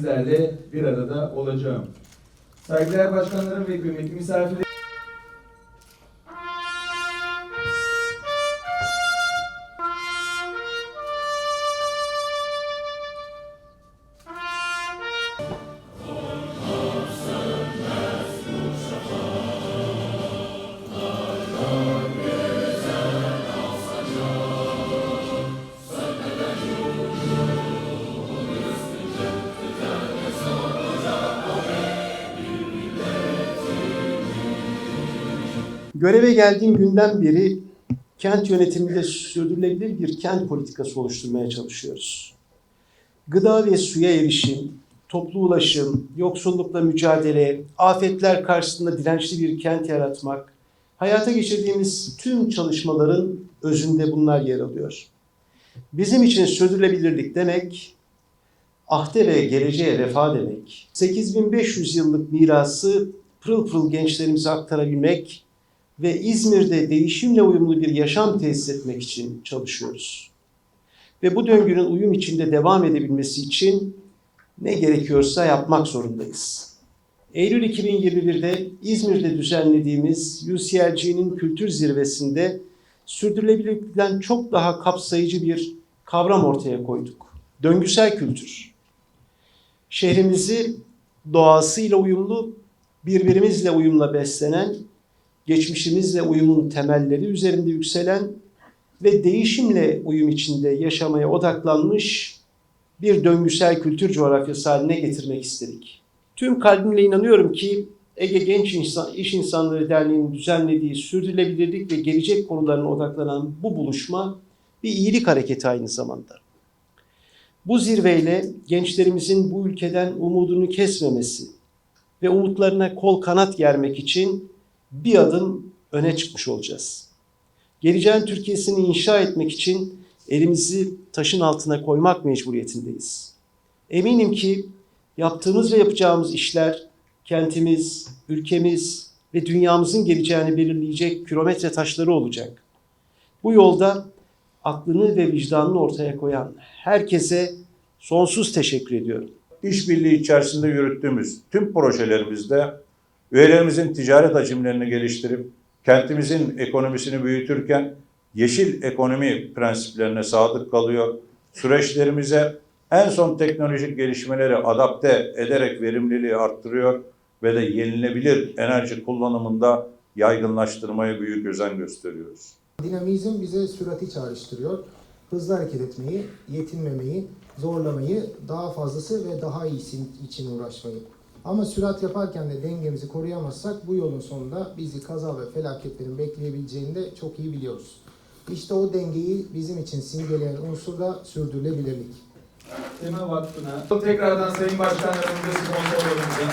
sizlerle bir arada olacağım. Saygıdeğer başkanlarım ve kıymetli misafirlerim. Göreve geldiğim günden beri kent yönetiminde sürdürülebilir bir kent politikası oluşturmaya çalışıyoruz. Gıda ve suya erişim, toplu ulaşım, yoksullukla mücadele, afetler karşısında dirençli bir kent yaratmak, hayata geçirdiğimiz tüm çalışmaların özünde bunlar yer alıyor. Bizim için sürdürülebilirlik demek, ahde ve geleceğe vefa demek. 8500 yıllık mirası pırıl pırıl gençlerimize aktarabilmek, ve İzmir'de değişimle uyumlu bir yaşam tesis etmek için çalışıyoruz. Ve bu döngünün uyum içinde devam edebilmesi için ne gerekiyorsa yapmak zorundayız. Eylül 2021'de İzmir'de düzenlediğimiz UCLG'nin kültür zirvesinde sürdürülebilirlikten çok daha kapsayıcı bir kavram ortaya koyduk. Döngüsel kültür. Şehrimizi doğasıyla uyumlu, birbirimizle uyumla beslenen geçmişimizle uyumun temelleri üzerinde yükselen ve değişimle uyum içinde yaşamaya odaklanmış bir döngüsel kültür coğrafyası haline getirmek istedik. Tüm kalbimle inanıyorum ki Ege Genç İnsan, İş İnsanları Derneği'nin düzenlediği sürdürülebilirlik ve gelecek konularına odaklanan bu buluşma bir iyilik hareketi aynı zamanda. Bu zirveyle gençlerimizin bu ülkeden umudunu kesmemesi ve umutlarına kol kanat germek için bir adım öne çıkmış olacağız. Geleceğin Türkiye'sini inşa etmek için elimizi taşın altına koymak mecburiyetindeyiz. Eminim ki yaptığımız ve yapacağımız işler kentimiz, ülkemiz ve dünyamızın geleceğini belirleyecek kilometre taşları olacak. Bu yolda aklını ve vicdanını ortaya koyan herkese sonsuz teşekkür ediyorum. işbirliği içerisinde yürüttüğümüz tüm projelerimizde üyelerimizin ticaret hacimlerini geliştirip kentimizin ekonomisini büyütürken yeşil ekonomi prensiplerine sadık kalıyor. Süreçlerimize en son teknolojik gelişmeleri adapte ederek verimliliği arttırıyor ve de yenilebilir enerji kullanımında yaygınlaştırmaya büyük özen gösteriyoruz. Dinamizm bize sürati çağrıştırıyor. Hızlı hareket etmeyi, yetinmemeyi, zorlamayı, daha fazlası ve daha iyisi için uğraşmayı. Ama sürat yaparken de dengemizi koruyamazsak bu yolun sonunda bizi kaza ve felaketlerin bekleyebileceğini de çok iyi biliyoruz. İşte o dengeyi bizim için simgeleyen unsur da sürdürülebilirlik. Tema Vakfı'na, tekrardan Sayın Başkanlarımıza, sponsorlarımıza,